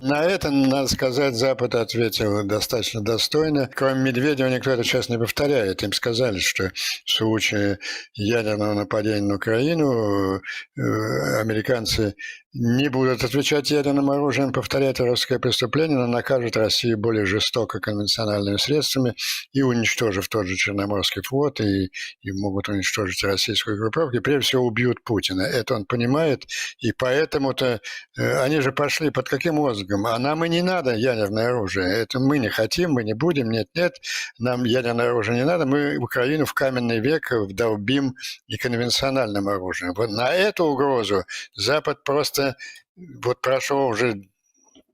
На это, надо сказать, Запад ответил достаточно достойно. Кроме Медведева никто это сейчас не повторяет. Им сказали, что в случае ядерного нападения на Украину э, американцы не будут отвечать ядерным оружием, повторять русское преступление, но накажут Россию более жестоко конвенциональными средствами и уничтожив тот же Черноморский флот, и, и могут уничтожить российскую группировку, и прежде всего убьют Путина. Это он понимает, и поэтому-то э, они же пошли под каким лозунгом? А нам и не надо ядерное оружие. Это мы не хотим, мы не будем, нет-нет, нам ядерное оружие не надо, мы Украину в каменный век вдолбим и конвенциональным оружием. Вот на эту угрозу Запад просто вот прошло уже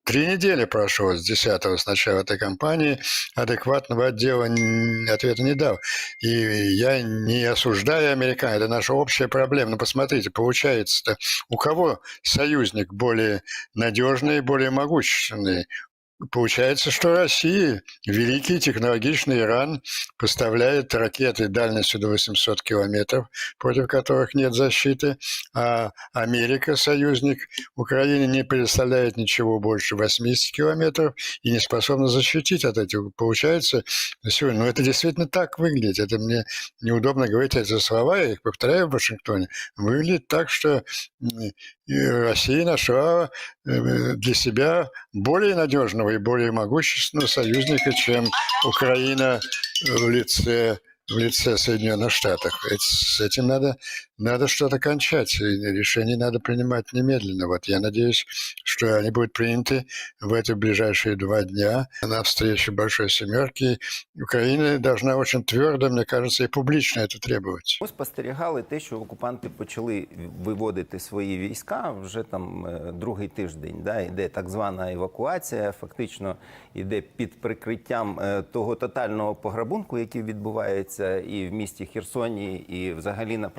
Три недели прошло с 10 с начала этой кампании, адекватного отдела н- ответа не дал. И я не осуждаю американцев, это наша общая проблема. Но посмотрите, получается-то, у кого союзник более надежный, более могущественный? Получается, что Россия, великий технологичный Иран, поставляет ракеты дальностью до 800 километров, против которых нет защиты, а Америка, союзник Украины, не предоставляет ничего больше 80 километров и не способна защитить от этих. Получается, сегодня, ну это действительно так выглядит. Это мне неудобно говорить эти слова, я их повторяю в Вашингтоне. Выглядит так, что Россия нашла э, для себя более надежного и более могущественного союзника, чем Украина в лице в лице Соединенных Штатов. Ведь с этим надо, надо что-то кончать, и решения надо принимать немедленно. Вот я надеюсь, что они будут приняты в эти ближайшие два дня на встрече Большой Семерки. Украина должна очень твердо, мне кажется, и публично это требовать. Ми спостерігали те, що окупанти почали виводити свої війська вже там е, другий тиждень. Да, іде так звана евакуація. Фактично йде під прикриттям е, того тотального пограбунку, який відбувається і в місті Херсоні, і взагалі на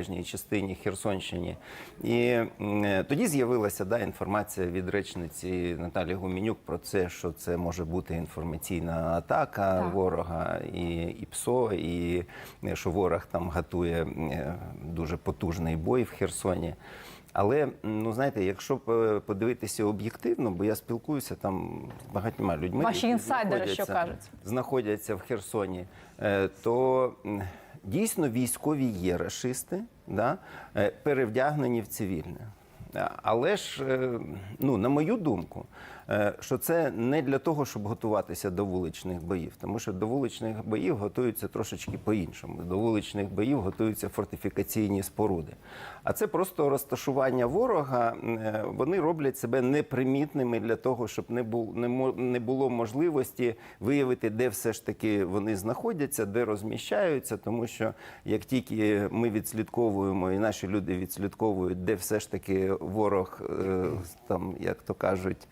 правобережній частині Херсонщині. І е, тоді з'явилася да, інформація від речниці Наталі Гумінюк про це, що це може бути інформаційна атака Так. ворога і, і ПСО, і е, що ворог там готує е, дуже потужний бой в Херсоні. Але ну знаєте, якщо п- подивитися об'єктивно, бо я спілкуюся там з багатьма людьми, Ваші інсайдери що кажуть? знаходяться в Херсоні, е, то дійсно військові є рашисти, да, е, перевдягнені в цивільне. А- Але ж, е, ну, на мою думку, е, що це не для того, щоб готуватися до вуличних боїв, тому що до вуличних боїв готуються трошечки по-іншому. До вуличних боїв готуються фортифікаційні споруди. А це просто розташування ворога. е, Вони роблять себе непримітними для того, щоб не бу- не мо- не було можливості виявити, де все ж таки вони знаходяться, де розміщаються. Тому що як тільки ми відслідковуємо, і наші люди відслідковують, де все ж таки ворог е, там, як то кажуть,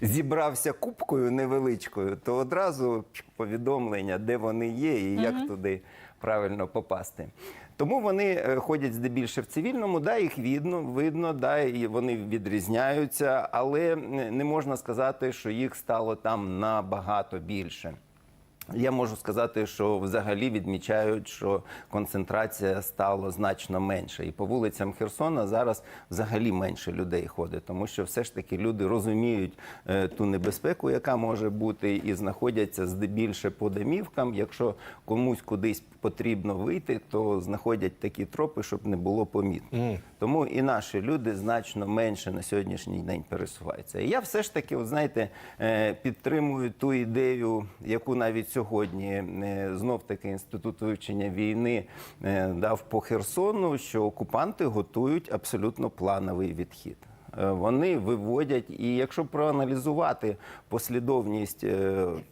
зібрався купкою невеличкою, то одразу повідомлення, де вони є і як туди правильно попасти. Тому вони е, ходять здебільше в цивільному, да, їх видно, видно, да, і вони відрізняються, але не можна сказати, що їх стало там набагато більше. Я можу сказати, що взагалі відмічають, що концентрація стала значно менше. І по вулицям Херсона зараз взагалі менше людей ходить, тому що все ж таки люди розуміють е, ту небезпеку, яка може бути, і знаходяться здебільше по домівкам. Якщо комусь кудись потрібно вийти, то знаходять такі тропи, щоб не було помітно. Тому і наші люди значно менше на сьогоднішній день пересуваються. І я все ж таки, от знаєте, е, підтримую ту ідею, яку навіть сьогодні е, знов таки інститут вивчення війни е, дав по Херсону, що окупанти готують абсолютно плановий відхід. Е, Вони виводять, і якщо проаналізувати послідовність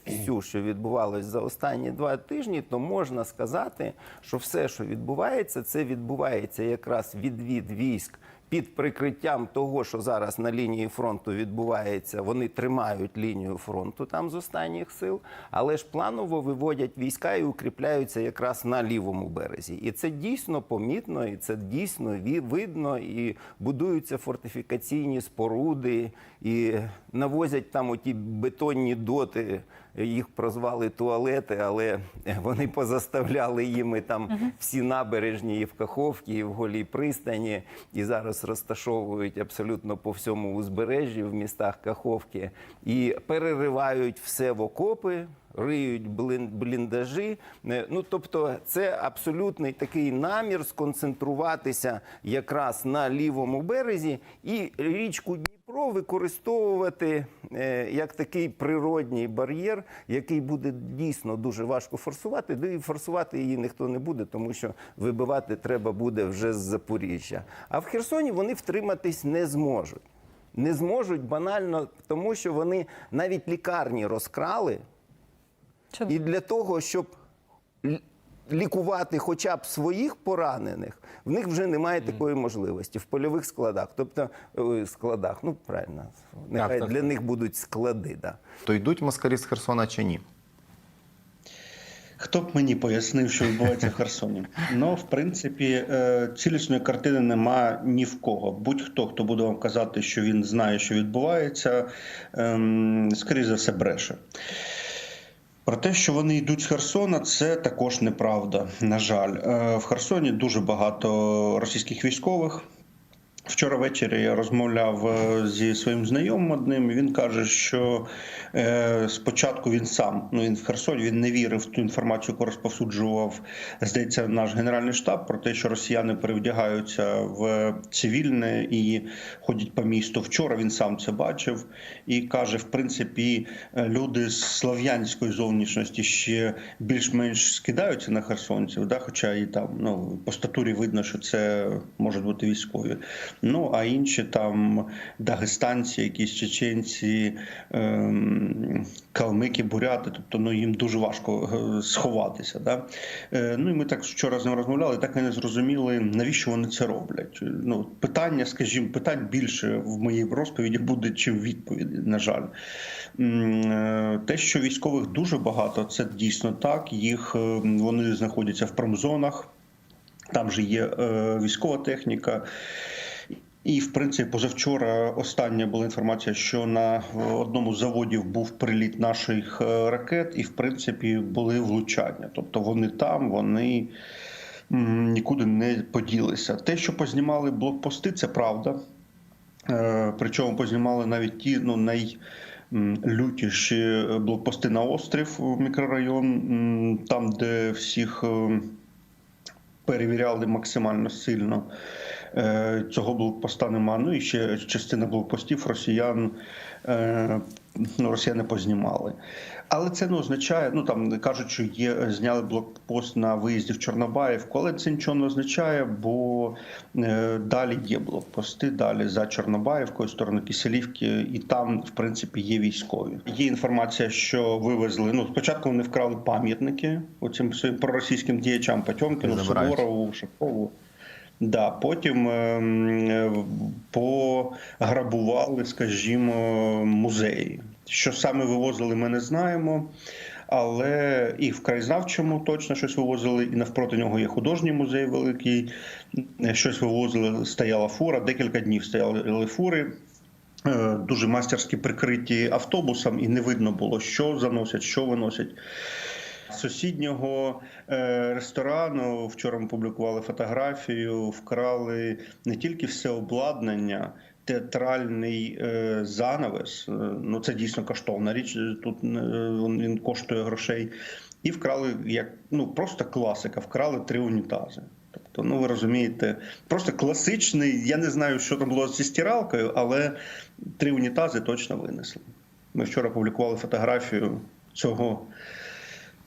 всю, що відбувалось за останні два тижні, то можна сказати, що все, що відбувається, це відбувається якраз відвід військ під прикриттям того, що зараз на лінії фронту відбувається, вони тримають лінію фронту там з останніх сил, але ж планово виводять війська і укріпляються якраз на лівому березі. І це дійсно помітно, і це дійсно видно, і будуються фортифікаційні споруди, і навозять там оті бетонні доти їх прозвали туалети, але вони позаставляли їми там всі набережні і в Каховці, і в Голій пристані, і зараз розташовують абсолютно по всьому узбережжі в містах Каховки і переривають все в окопи. Риють бліндажі. Е, Ну тобто, це абсолютний такий намір сконцентруватися якраз на лівому березі і річку Дніпро використовувати е, як такий природній бар'єр, який буде дійсно дуже важко форсувати. Да і форсувати її ніхто не буде, тому що вибивати треба буде вже з Запоріжжя. А в Херсоні вони втриматись не зможуть. Не зможуть банально, тому що вони навіть лікарні розкрали. Чому? І для того, щоб лікувати хоча б своїх поранених, в них вже немає такої можливості в польових складах. Тобто е, складах, ну правильно, нехай так. для них будуть склади. Да. То йдуть москалі з Херсона чи ні? Хто б мені пояснив, що відбувається в Херсоні? Ну, в принципі, е, цілісної картини нема ні в кого. Будь-хто, хто буде вам казати, що він знає, що відбувається, ем, скоріше за все бреше. Про те, що вони йдуть з Херсона, це також неправда. На жаль, Е, в Херсоні дуже багато російських військових. Вчора ввечері я розмовляв е, зі своїм знайомим одним. Він каже, що е, спочатку він сам, ну він в Херсоні, він не вірив в ту інформацію, яку розповсюджував, здається, наш генеральний штаб про те, що росіяни перевдягаються в цивільне і ходять по місту. Вчора він сам це бачив і каже: в принципі, люди з слов'янської зовнішності ще більш-менш скидаються на херсонців, да, хоча і там ну по статурі видно, що це можуть бути військові. Ну а інші там дагестанці, якісь чеченці, ем, калмики, буряти, тобто ну їм дуже важко е, сховатися. Да? Е, ну і ми так вчора з ним розмовляли, так і не зрозуміли, навіщо вони це роблять. Ну, питання, скажімо, питань більше в моїй розповіді буде, чим відповіді, на жаль. Е, Те, що військових дуже багато, це дійсно так. Їх вони знаходяться в промзонах. Там же є е, військова техніка. І, в принципі, позавчора остання була інформація, що на одному з заводів був приліт наших е, ракет, і, в принципі, були влучання. Тобто вони там, вони нікуди не поділися. Те, що познімали блокпости, це правда. Е, Причому познімали навіть ті ну, най. Лютіші блокпости на острів мікрорайон, там, де всіх е, перевіряли максимально сильно. Е, Цього блокпоста нема. Ну і ще частина блокпостів росіян е, ну, росіяни познімали. Але це не означає, ну там кажуть, що є зняли блокпост на виїзді в Чорнобаївку, але це нічого не означає, бо е, далі є блокпости, далі за Чорнобаївкою, сторону Киселівки, і там, в принципі, є військові. Є інформація, що вивезли. Ну, спочатку вони вкрали пам'ятники оцим своїм проросійським діячам Потьомкіну. Суворову, Шапову. Да, потім ем, е, пограбували, скажімо, музеї. Що саме вивозили, ми не знаємо. Але і в краєзнавчому точно щось вивозили, і навпроти нього є художній музей великий. Е, Щось вивозили, стояла фура, декілька днів стояли фури. е, Дуже мастерськи прикриті автобусом, і не видно було, що заносять, що виносять. Сусіднього е, ресторану вчора ми публікували фотографію, вкрали не тільки все обладнання, театральний е, занавес. е, Ну це дійсно коштовна річ. е, Тут е, він коштує грошей. І вкрали як ну просто класика, вкрали три унітази. Тобто, ну ви розумієте, просто класичний. Я не знаю, що там було зі стиралкою, але три унітази точно винесли. Ми вчора публікували фотографію цього